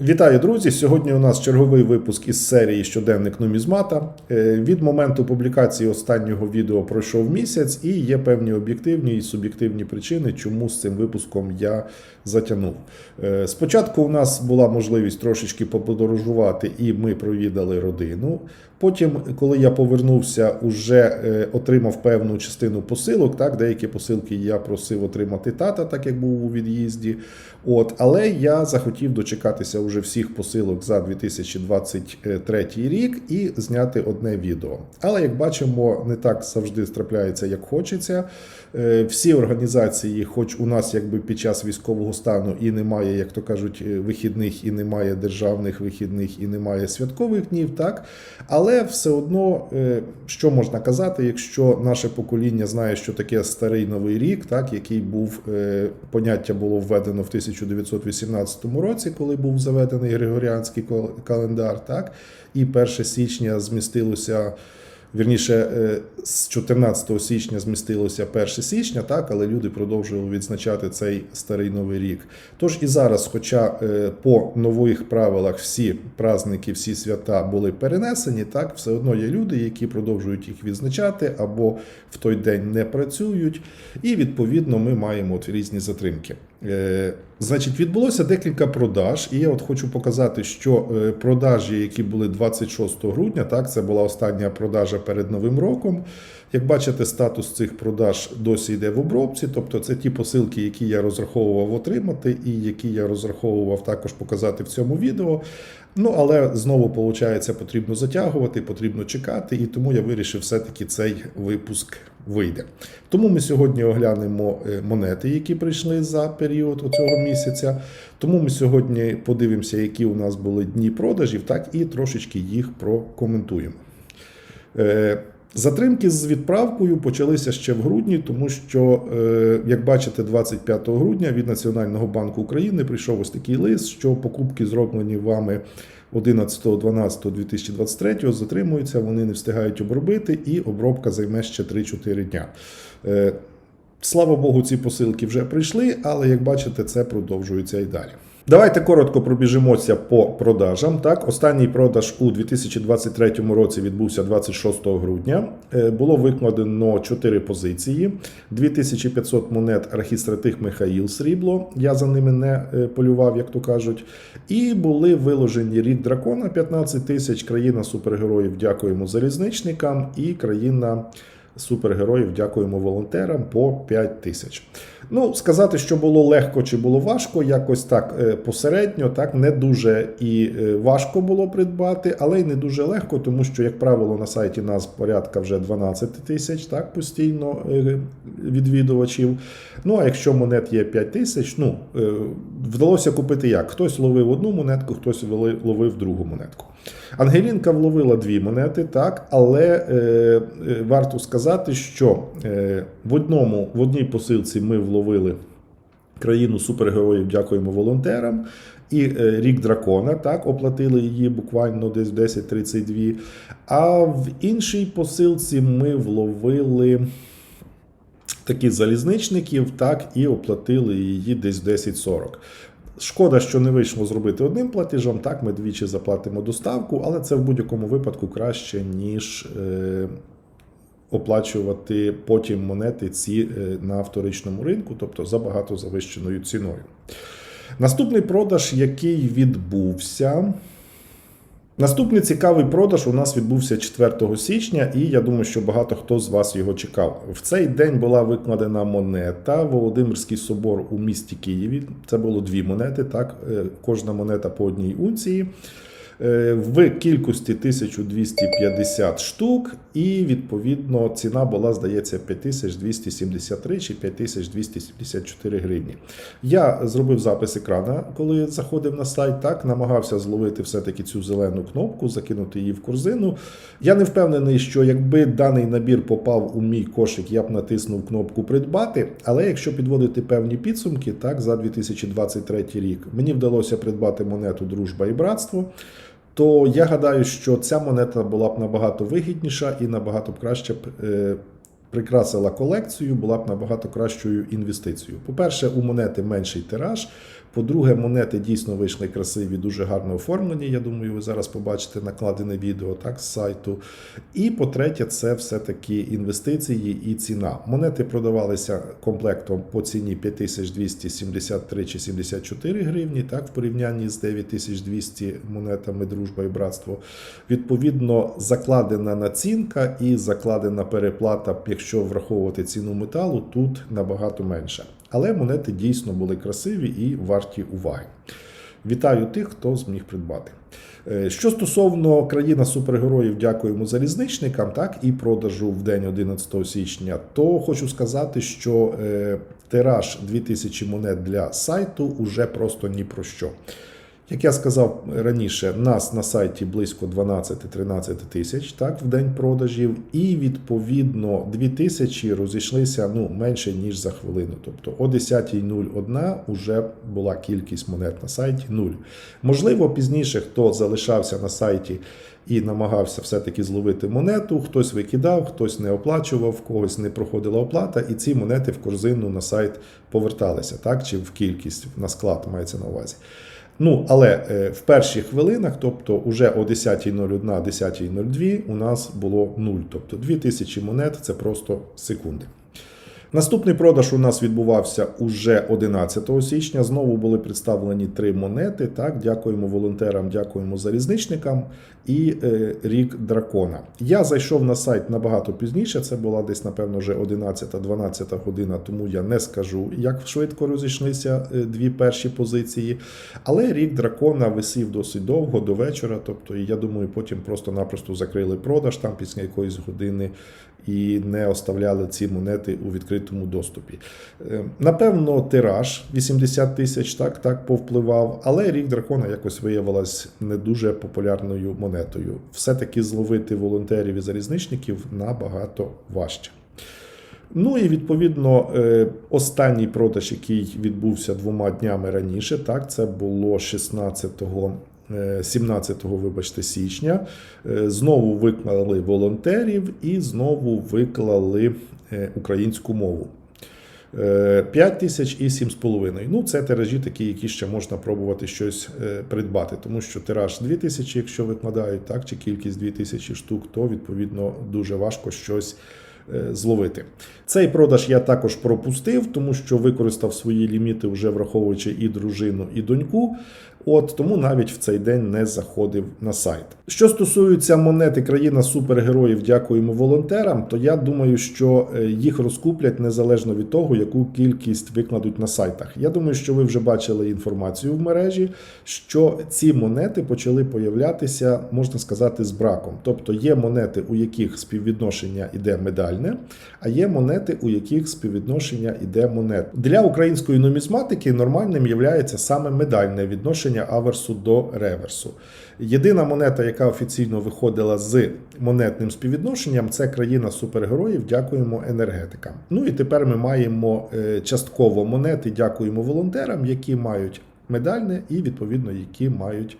Вітаю, друзі! Сьогодні у нас черговий випуск із серії Щоденник нумізмата. Е, Від моменту публікації останнього відео пройшов місяць, і є певні об'єктивні і суб'єктивні причини, чому з цим випуском я затягнув. Е, Спочатку у нас була можливість трошечки поподорожувати, і ми провідали родину. Потім, коли я повернувся, уже е, отримав певну частину посилок. Так, деякі посилки я просив отримати тата, так як був у від'їзді. От, але я захотів дочекатися уже всіх посилок за 2023 рік і зняти одне відео. Але як бачимо, не так завжди страпляється, як хочеться. Е, Всі організації, хоч у нас якби під час військового стану і немає, як то кажуть, е, вихідних, і немає державних вихідних, і немає святкових днів, так але все одно, е, що можна казати, якщо наше покоління знає, що таке старий новий рік, так який був поняття було введено в 1918 році, коли був заведений Григоріанський кал- календар, так і 1 січня змістилося. Вірніше, е, з 14 січня змістилося 1 січня, так, але люди продовжували відзначати цей старий новий рік. Тож і зараз, хоча е, по нових правилах всі праздники, всі свята були перенесені, так все одно є люди, які продовжують їх відзначати або в той день не працюють, і відповідно ми маємо от різні затримки. Е, Значить, відбулося декілька продаж, і я от хочу показати, що е, продажі, які були 26 грудня, так, це була остання продажа перед Новим роком. Як бачите, статус цих продаж досі йде в обробці, тобто це ті посилки, які я розраховував отримати, і які я розраховував також показати в цьому відео. Ну, але знову, виходить, потрібно затягувати, потрібно чекати, і тому я вирішив все-таки цей випуск вийде. Тому ми сьогодні оглянемо е, монети, які прийшли за період цього місяця. Тому ми сьогодні подивимося, які у нас були дні продажів, так і трошечки їх прокоментуємо. Е, Затримки з відправкою почалися ще в грудні, тому що, е, як бачите, 25 грудня від Національного банку України прийшов ось такий лист, що покупки, зроблені вами 11.12.2023, затримуються, вони не встигають обробити, і обробка займе ще 3-4 дня. Е, Слава Богу, ці посилки вже прийшли, але як бачите, це продовжується і далі. Давайте коротко пробіжимося по продажам. Так, останній продаж у 2023 році відбувся 26 грудня. Е, Було викладено 4 позиції: 2500 монет архістратих Михаїл срібло. Я за ними не е, полював, як то кажуть. І були виложені рік дракона 15 тисяч. Країна супергероїв. Дякуємо залізничникам і країна супергероїв дякуємо волонтерам по 5 тисяч. Ну, сказати, що було легко чи було важко, якось так е, посередньо, так не дуже і е, важко було придбати, але й не дуже легко, тому що, як правило, на сайті нас порядка вже 12 тисяч, так постійно е, відвідувачів. Ну а якщо монет є 5 тисяч, ну вдалося купити як? Хтось ловив одну монетку, хтось ловив другу монетку. Ангелінка вловила дві монети, так, але е, е, варто сказати, що е, в одному в одній посилці ми вловили країну супергероїв, дякуємо волонтерам. І е, рік дракона, так, оплатили її буквально десь 10-32. А в іншій посилці ми вловили такі залізничників, так, і оплатили її десь 10-40. Шкода, що не вийшло зробити одним платежом. Так, ми двічі заплатимо доставку, але це в будь-якому випадку краще, ніж е, оплачувати потім монети ці е, на вторичному ринку, тобто за багато завищеною ціною. Наступний продаж, який відбувся. Наступний цікавий продаж у нас відбувся 4 січня, і я думаю, що багато хто з вас його чекав. В цей день була викладена монета Володимирський собор у місті Києві. Це було дві монети, так, е, кожна монета по одній унції. Е, В кількості 1250 штук, і відповідно ціна була, здається, 5273 чи 5274 гривні. Я зробив запис екрана, коли заходив на сайт, так намагався зловити все-таки цю зелену кнопку, закинути її в корзину. Я не впевнений, що якби даний набір попав у мій кошик, я б натиснув кнопку придбати. Але якщо підводити певні підсумки, так за 2023 рік мені вдалося придбати монету Дружба і братство. То я гадаю, що ця монета була б набагато вигідніша і набагато краще е, прикрасила колекцію, була б набагато кращою інвестицією. По-перше, у монети менший тираж. По-друге, монети дійсно вийшли красиві, дуже гарно оформлені. Я думаю, ви зараз побачите накладене відео так, з сайту. І по-третє, це все-таки інвестиції і ціна. Монети продавалися комплектом по ціні 5273 чи 74 гривні, так, в порівнянні з 9200 монетами Дружба і братство. Відповідно, закладена націнка і закладена переплата, якщо враховувати ціну металу, тут набагато менша. Але монети дійсно були красиві і варті уваги. Вітаю тих, хто зміг придбати. Е, Що стосовно країна супергероїв, дякуємо залізничникам, так і продажу в день 11 січня, то хочу сказати, що е, тираж 2000 монет для сайту уже просто ні про що. Як я сказав раніше, нас на сайті близько 12-13 тисяч так, в день продажів, і відповідно 2 тисячі розійшлися ну, менше ніж за хвилину. Тобто о 10.01 вже була кількість монет на сайті 0. Можливо, пізніше хто залишався на сайті і намагався все-таки зловити монету, хтось викидав, хтось не оплачував, когось не проходила оплата, і ці монети в корзину на сайт поверталися, так, чи в кількість на склад мається на увазі. Ну, але е, в перших хвилинах, тобто уже о 10.01, 10.02 у нас було 0. Тобто 2000 монет це просто секунди. Наступний продаж у нас відбувався уже 11 січня. Знову були представлені три монети. Так, дякуємо волонтерам, дякуємо залізничникам і е, рік дракона. Я зайшов на сайт набагато пізніше. Це була десь, напевно, вже 11-12 година, тому я не скажу, як швидко розійшлися е, дві перші позиції. Але рік дракона висів досить довго до вечора. Тобто, я думаю, потім просто-напросто закрили продаж там після якоїсь години і не оставляли ці монети у відкритому доступі. Е, Напевно, тираж 80 тисяч так, так повпливав, але рік дракона якось виявилась не дуже популярною монетою. Все-таки зловити волонтерів і залізничників набагато важче. Ну і відповідно е, останній продаж, який відбувся двома днями раніше, так це було 16 е, 17 вибачте, січня. Е, Знову виклали волонтерів і знову виклали е, українську мову. 5 тисяч і 7,5. Ну, це тиражі такі, які ще можна пробувати щось е, придбати, тому що тираж 2 тисячі, якщо викладають, так, чи кількість 2 тисячі штук, то відповідно дуже важко щось е, зловити. Цей продаж я також пропустив, тому що використав свої ліміти, вже враховуючи і дружину, і доньку. От тому навіть в цей день не заходив на сайт. Що стосується монети країна супергероїв, дякуємо волонтерам, то я думаю, що е, їх розкуплять незалежно від того, яку кількість викладуть на сайтах. Я думаю, що ви вже бачили інформацію в мережі, що ці монети почали появлятися, можна сказати, з браком. Тобто є монети, у яких співвідношення іде медальне, а є монети, у яких співвідношення іде монет. Для української нумізматики нормальним є саме медальне відношення аверсу до реверсу. Єдина монета, яка офіційно виходила з монетним співвідношенням, це країна супергероїв. Дякуємо енергетикам. Ну і тепер ми маємо е, частково монети. Дякуємо волонтерам, які мають медальне і відповідно які мають.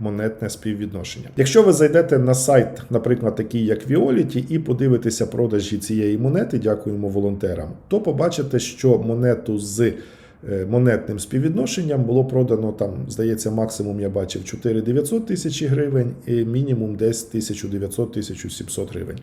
Монетне співвідношення. Якщо ви зайдете на сайт, наприклад, такий як Violet, і подивитеся продажі цієї монети, дякуємо волонтерам, то побачите, що монету з монетним співвідношенням було продано там, здається, максимум я бачив 4900 тисячі гривень, і мінімум десь 1900-1700 гривень.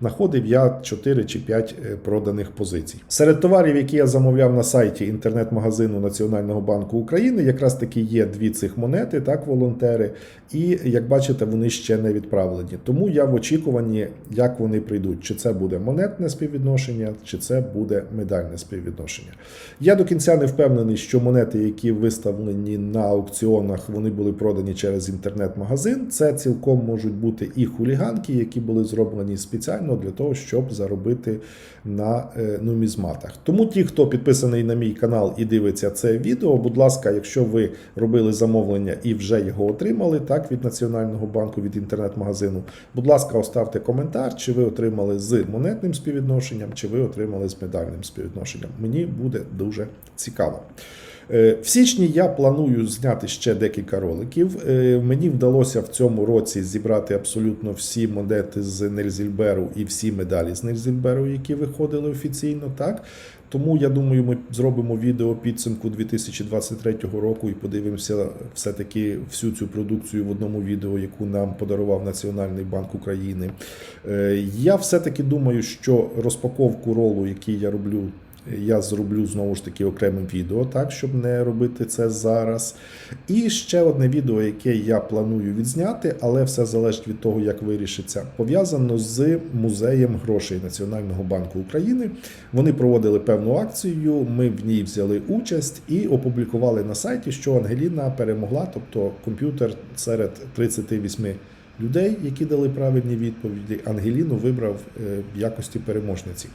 Находив я 4 чи 5 е, проданих позицій. Серед товарів, які я замовляв на сайті інтернет-магазину Національного банку України, якраз таки є дві цих монети, так, волонтери. І як бачите, вони ще не відправлені. Тому я в очікуванні, як вони прийдуть, чи це буде монетне співвідношення, чи це буде медальне співвідношення. Я до кінця не впевнений, що монети, які виставлені на аукціонах, вони були продані через інтернет-магазин. Це цілком можуть бути і хуліганки, які були зроблені спеціально для того, щоб заробити на е, нумізматах. Тому ті, хто підписаний на мій канал і дивиться це відео, будь ласка, якщо ви робили замовлення і вже його отримали, так від Національного банку, від інтернет-магазину, будь ласка, оставте коментар, чи ви отримали з монетним співвідношенням, чи ви отримали з медальним співвідношенням. Мені буде дуже цікаво. Е, В січні я планую зняти ще декілька роликів. Е, Мені вдалося в цьому році зібрати абсолютно всі монети з Нельзільберу і всі медалі з Нельзільберу, які виходили офіційно. Так Тому я думаю, ми зробимо відео підсумку 2023 року і подивимося все-таки всю цю продукцію в одному відео, яку нам подарував Національний банк України. Е, Я все-таки думаю, що розпаковку ролу, який я роблю. Я зроблю знову ж таки окремим відео, так, щоб не робити це зараз. І ще одне відео, яке я планую відзняти, але все залежить від того, як вирішиться, пов'язано з музеєм грошей Національного банку України. Вони проводили певну акцію. Ми в ній взяли участь і опублікували на сайті, що Ангеліна перемогла, тобто комп'ютер серед 38 людей, які дали правильні відповіді. Ангеліну вибрав е, в якості переможниці.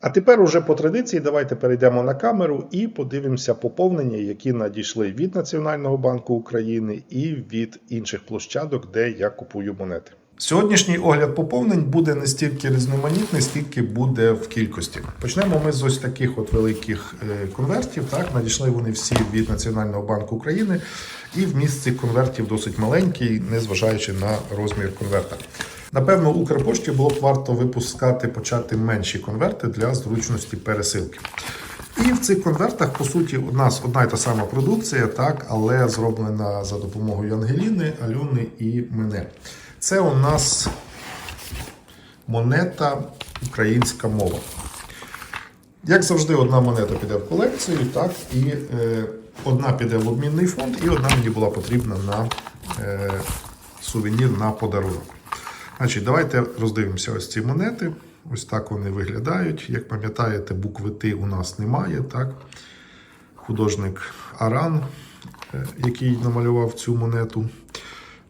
А тепер уже по традиції давайте перейдемо на камеру і подивимося поповнення, які надійшли від Національного банку України і від інших площадок, де я купую монети. Сьогоднішній огляд поповнень буде не стільки різноманітний, скільки буде в кількості. Почнемо ми з ось таких от великих е, конвертів. Так, надійшли вони всі від Національного банку України, і вміст цих конвертів досить маленький, незважаючи на розмір конверта. Напевно, Укрпошті було б варто випускати почати менші конверти для зручності пересилки. І в цих конвертах, по суті, у нас одна й та сама продукція, так, але зроблена за допомогою Ангеліни, Альони і мене. Це у нас монета українська мова. Як завжди, одна монета піде в колекцію, так, і е, одна піде в обмінний фонд, і одна мені була потрібна на е, сувенір на подарунок. Значить, давайте роздивимося ось ці монети. Ось так вони виглядають. Як пам'ятаєте, букви Т у нас немає. Так? Художник Аран, е, який намалював цю монету.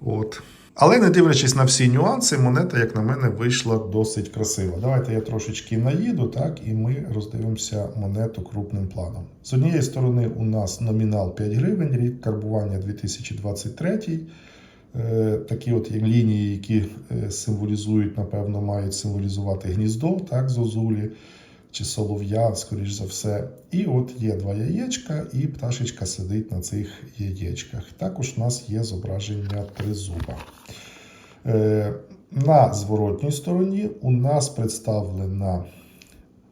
От. Але не дивлячись на всі нюанси, монета, як на мене, вийшла досить красива. Давайте я трошечки наїду, так, і ми роздивимося монету крупним планом. З однієї сторони, у нас номінал 5 гривень, рік карбування 2023. Е, Такі от лінії, які е, символізують, напевно, мають символізувати гніздо, так, зозулі чи солов'я, скоріш за все. І от є два яєчка, і пташечка сидить на цих яєчках. Також у нас є зображення тризуба. Е, На зворотній стороні у нас представлена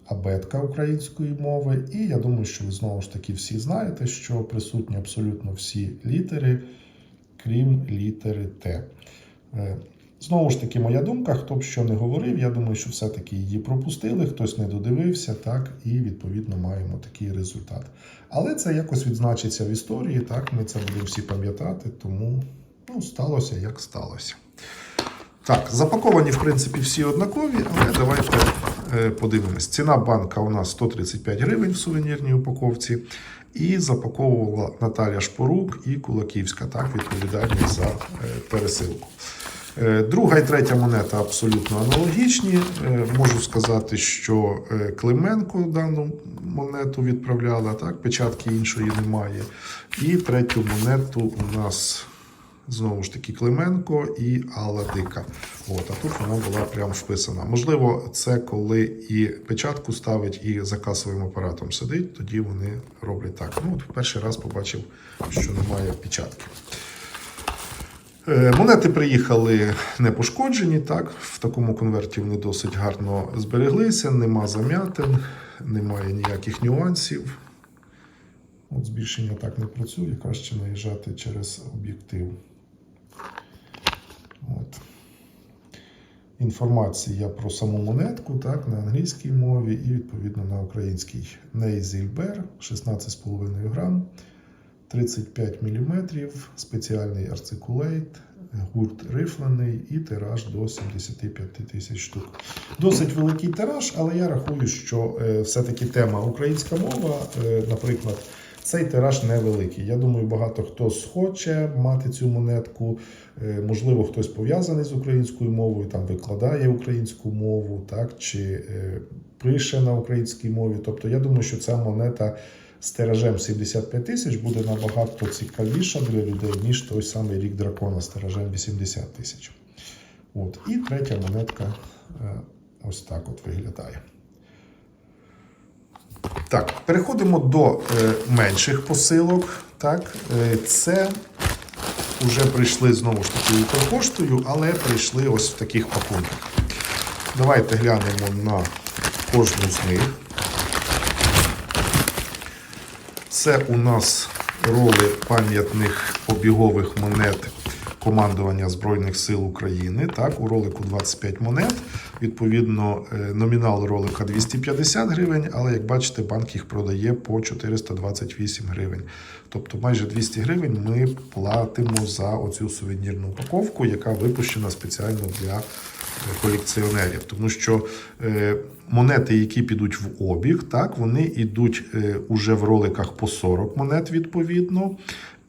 абетка української мови, і я думаю, що ви знову ж таки всі знаєте, що присутні абсолютно всі літери, крім літери Т. Е, Знову ж таки, моя думка, хто б що не говорив, я думаю, що все-таки її пропустили, хтось не додивився, так, і відповідно маємо такий результат. Але це якось відзначиться в історії, так, ми це будемо всі пам'ятати, тому ну, сталося як сталося. Так, запаковані, в принципі, всі однакові, але давайте е, подивимось. Ціна банка у нас 135 гривень в сувенірній упаковці. І запаковувала Наталя Шпорук і Кулаківська, так, відповідальність за е, пересилку. Е, Друга і третя монета абсолютно аналогічні. Е, Можу сказати, що Клименко дану монету відправляла, так, печатки іншої немає. І третю монету у нас знову ж таки Клименко і Алла Дика. От, а тут вона була прям вписана. Можливо, це коли і печатку ставить, і за касовим апаратом сидить, тоді вони роблять так. Ну, от перший раз побачив, що немає печатки. Е, Монети приїхали не пошкоджені, так, в такому конверті вони досить гарно збереглися, нема зам'ятин, немає ніяких нюансів. От збільшення так не працює, краще наїжджати через об'єктив. От. Інформація про саму монетку так, на англійській мові і відповідно на українській. Нейзільбер 16,5 грам. 35 мм, спеціальний арцикулейт, гурт рифлений і тираж до 75 тисяч штук. Досить великий тираж, але я рахую, що е, все-таки тема українська мова, е, наприклад, цей тираж невеликий. Я думаю, багато хто схоче мати цю монетку. Е, Можливо, хтось пов'язаний з українською мовою, там викладає українську мову, так, чи е, пише на українській мові. Тобто, я думаю, що ця монета з тиражем 75 тисяч буде набагато цікавіша для людей, ніж той самий рік дракона з тиражем 80 тисяч. І третя монетка е, ось так от виглядає. Так, переходимо до е, менших посилок. Так, е, це вже прийшли знову ж таки Укрпоштою, але прийшли ось в таких пакунках. Давайте глянемо на кожну з них. Це у нас роли пам'ятних обігових монет командування Збройних сил України. Так, у ролику 25 монет. Відповідно, е, номінал ролика 250 гривень, але як бачите, банк їх продає по 428 гривень. Тобто майже 200 гривень ми платимо за оцю сувенірну упаковку, яка випущена спеціально для е, колекціонерів. Тому що е, монети, які підуть в обіг, так, вони йдуть уже в роликах по 40 монет відповідно.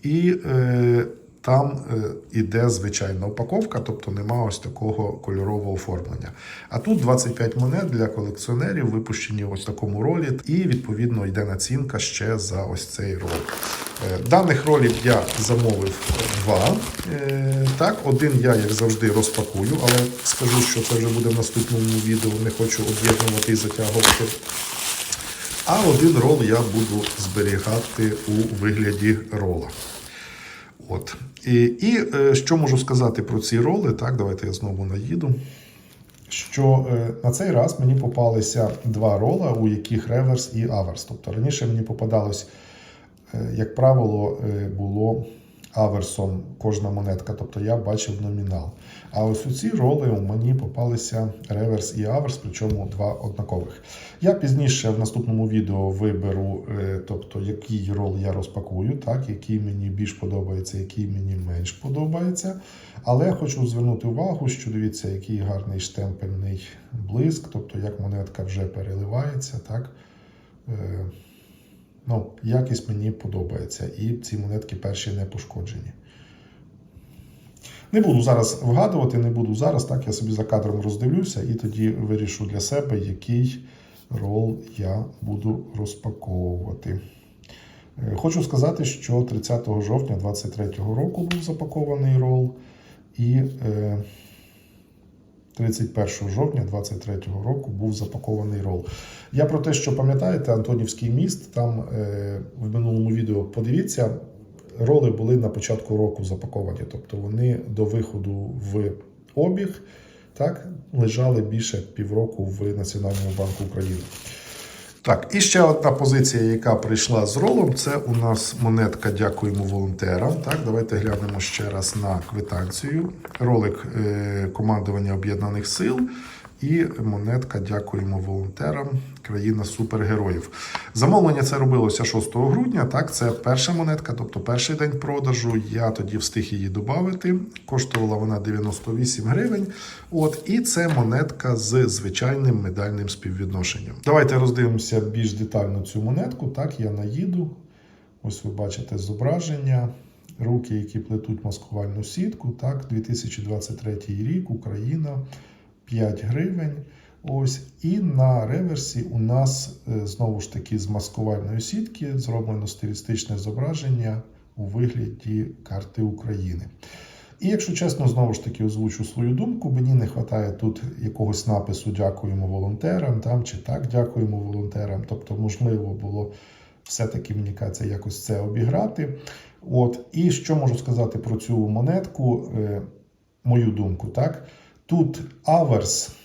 І е, там е, іде звичайна упаковка, тобто нема ось такого кольорового оформлення. А тут 25 монет для колекціонерів випущені ось в такому ролі, і відповідно йде націнка ще за ось цей рол. Е, Даних ролів я замовив два. Е, Так, один я, як завжди, розпакую, але скажу, що це вже буде в наступному відео. Не хочу об'єднувати і затягувати. А один рол я буду зберігати у вигляді рола. От. І, і е, що можу сказати про ці роли? Так, давайте я знову наїду. Що е, на цей раз мені попалися два рола, у яких реверс і аверс. Тобто раніше мені попадалось, е, як правило, було аверсом кожна монетка, тобто я бачив номінал. А ось у ці роли у мені попалися реверс і аверс, причому два однакових. Я пізніше в наступному відео виберу, е, тобто який рол я розпакую, так, який мені більш подобається, який мені менш подобається. Але я хочу звернути увагу, що дивіться, який гарний штемпельний блиск, тобто як монетка вже переливається. так. Ну, якість мені подобається, і ці монетки перші не пошкоджені. Не буду зараз вгадувати, не буду зараз. Так я собі за кадром роздивлюся і тоді вирішу для себе, який рол я буду розпаковувати. Е, Хочу сказати, що 30 жовтня 2023 року був запакований рол, і е, 31 жовтня 2023 року був запакований рол. Я про те, що пам'ятаєте, Антонівський міст, там е, в минулому відео подивіться, роли були на початку року запаковані, тобто вони до виходу в обіг так, лежали більше півроку в Національному банку України. Так, і ще одна позиція, яка прийшла з ролом, це у нас монетка Дякуємо волонтерам. Так, давайте глянемо ще раз на квитанцію. Ролик е, командування Об'єднаних Сил і монетка Дякуємо волонтерам. Країна супергероїв. Замовлення це робилося 6 грудня. Так, це перша монетка, тобто перший день продажу. Я тоді встиг її додати. Коштувала вона 98 гривень. От, і це монетка з звичайним медальним співвідношенням. Давайте роздивимося більш детально цю монетку. Так, я наїду. Ось ви бачите зображення. Руки, які плетуть маскувальну сітку. Так, 2023 рік, Україна, 5 гривень. Ось, і на реверсі у нас е, знову ж таки з маскувальної сітки зроблено стилістичне зображення у вигляді карти України. І якщо чесно, знову ж таки озвучу свою думку, мені не вистачає тут якогось напису Дякуємо волонтерам там чи так дякуємо волонтерам. Тобто, можливо, було все-таки мені кажеться, якось це обіграти. От, і що можу сказати про цю монетку, е, мою думку, так? Тут аверс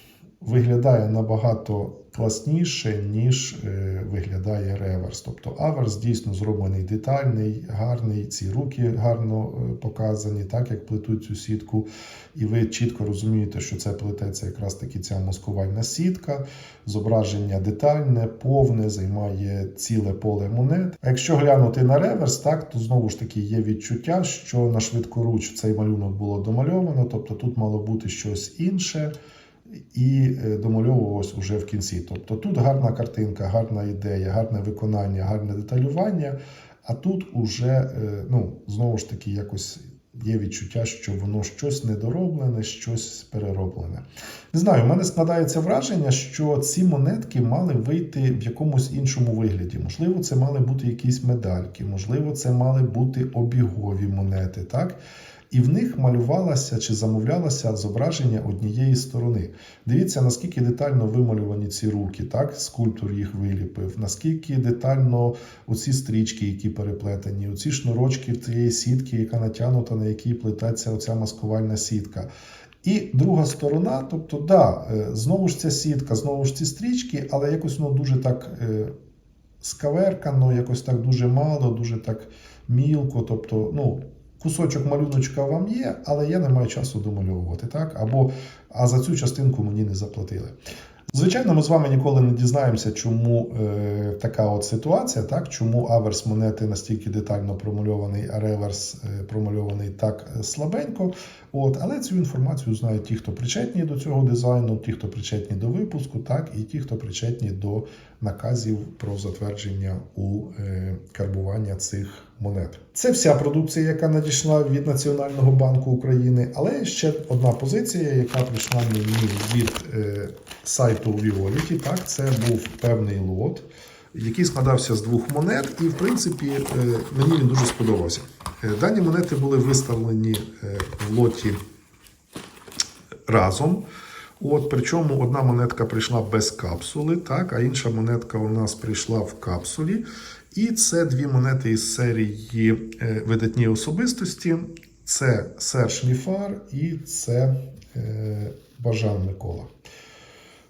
виглядає набагато класніше, ніж е, виглядає реверс. Тобто аверс дійсно зроблений детальний, гарний, ці руки гарно е, показані, так як плетуть цю сітку. І ви чітко розумієте, що це плететься якраз таки ця маскувальна сітка. Зображення детальне, повне, займає ціле поле монет. А якщо глянути на реверс, так, то знову ж таки є відчуття, що на швидкоруч цей малюнок було домальовано, тобто тут мало бути щось інше і е, домальовувалось уже в кінці. Тобто тут гарна картинка, гарна ідея, гарне виконання, гарне деталювання. А тут уже, е, ну, знову ж таки, якось є відчуття, що воно щось недороблене, щось перероблене. Не знаю, в мене складається враження, що ці монетки мали вийти в якомусь іншому вигляді. Можливо, це мали бути якісь медальки, можливо, це мали бути обігові монети. так? І в них малювалося чи замовлялося зображення однієї сторони. Дивіться, наскільки детально вималювані ці руки, так? Скульптор їх виліпив, наскільки детально оці стрічки, які переплетені, оці шнурочки цієї сітки, яка натягнута, на якій плететься оця маскувальна сітка. І друга сторона, тобто, да, е, знову ж ця сітка, знову ж ці стрічки, але якось воно дуже так. е, скаверкано, якось так дуже мало, дуже так мілко. Тобто, ну, кусочок малюночка вам є, але я не маю часу домальовувати. Так? Або, а за цю частинку мені не заплатили. Звичайно, ми з вами ніколи не дізнаємося, чому е, така от ситуація, так? чому аверс монети настільки детально промальований, а реверс е, промальований так е, слабенько. От, але цю інформацію знають ті, хто причетні до цього дизайну, ті, хто причетні до випуску, так, і ті, хто причетні до наказів про затвердження у е, карбування цих монет. Це вся продукція, яка надійшла від Національного банку України, але ще одна позиція, яка прийшла мені від е, сайту Violity. Так, це був певний лот, який складався з двох монет, і в принципі е, мені він дуже сподобався. Е, Дані монети були виставлені е, в лоті разом. От, причому одна монетка прийшла без капсули, так, а інша монетка у нас прийшла в капсулі. І це дві монети із серії видатні особистості. Це Серж Ліфар і це Бажан Микола.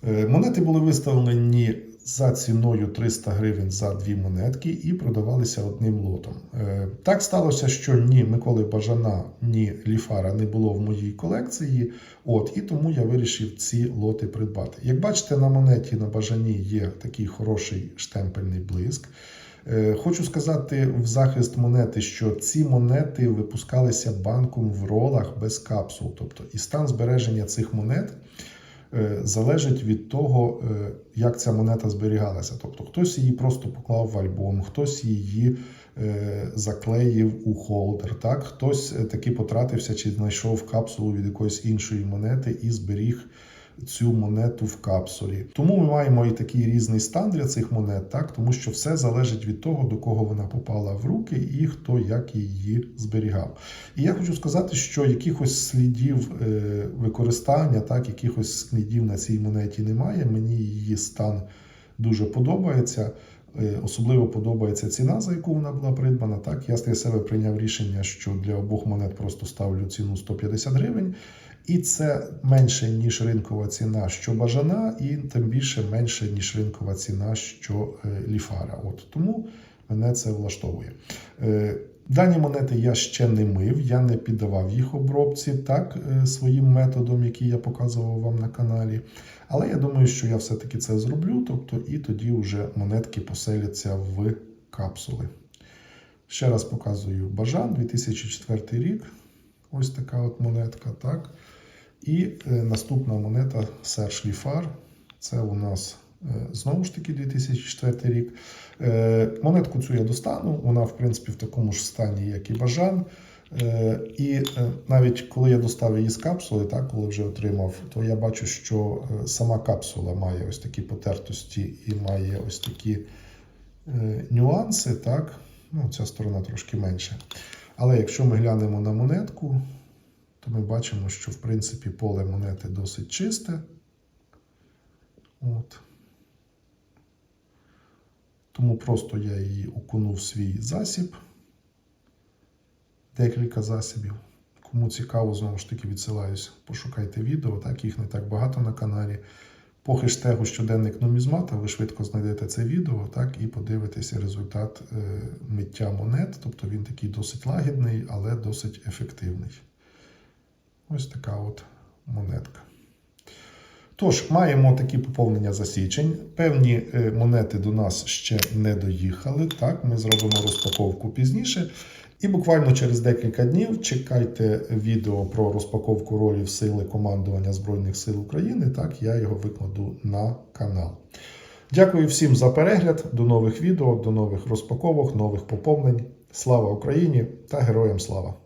Е, Монети були виставлені за ціною 300 гривень за дві монетки і продавалися одним лотом. Е, Так сталося, що ні Миколи Бажана, ні Ліфара не було в моїй колекції. От, і тому я вирішив ці лоти придбати. Як бачите, на монеті на бажані є такий хороший штемпельний блиск. Е, Хочу сказати в захист монети, що ці монети випускалися банком в ролах без капсул. Тобто і стан збереження цих монет залежить від того, е, як ця монета зберігалася. Тобто хтось її просто поклав в альбом, хтось її е, заклеїв у холдер, так? хтось е, таки потратився чи знайшов капсулу від якоїсь іншої монети і зберіг цю монету в капсулі. Тому ми маємо і такий різний стан для цих монет, так? тому що все залежить від того, до кого вона попала в руки і хто як її зберігав. І я хочу сказати, що якихось слідів е, використання, так, якихось слідів на цій монеті немає. Мені її стан дуже подобається. Е, Особливо подобається ціна, за яку вона була придбана. Так, я для себе прийняв рішення, що для обох монет просто ставлю ціну 150 гривень, і це менше ніж ринкова ціна, що бажана, і тим більше менше ніж ринкова ціна, що е, ліфара. От тому мене це влаштовує. Дані монети я ще не мив, я не піддавав їх обробці так, е, своїм методом, який я показував вам на каналі. Але я думаю, що я все-таки це зроблю, тобто і тоді вже монетки поселяться в капсули. Ще раз показую Бажан 2004 рік. Ось така от монетка. так. І е, наступна монета Серж Ліфар. Це у нас знову ж таки 2004 рік. Е, монетку цю я достану. Вона, в принципі, в такому ж стані, як і Бажан. Е, І е, навіть коли я достав її з капсули, так, коли вже отримав, то я бачу, що е, сама капсула має ось такі потертості і має ось такі е, нюанси. Так? Ну, ця сторона трошки менше. Але якщо ми глянемо на монетку, то ми бачимо, що в принципі поле монети досить чисте. От. Тому просто я її окунув в свій засіб. Декілька засобів. Кому цікаво, знову ж таки відсилаюсь, пошукайте відео, так їх не так багато на каналі. По хештегу щоденник нумізмата ви швидко знайдете це відео, так, і подивитеся результат е, миття монет. Тобто він такий досить лагідний, але досить ефективний. Ось така от монетка. Тож, маємо такі поповнення засічень. Певні е, монети до нас ще не доїхали. Так, ми зробимо розпаковку пізніше. І буквально через декілька днів чекайте відео про розпаковку ролів сили командування Збройних сил України. Так, я його викладу на канал. Дякую всім за перегляд. До нових відео, до нових розпаковок, нових поповнень. Слава Україні та героям слава!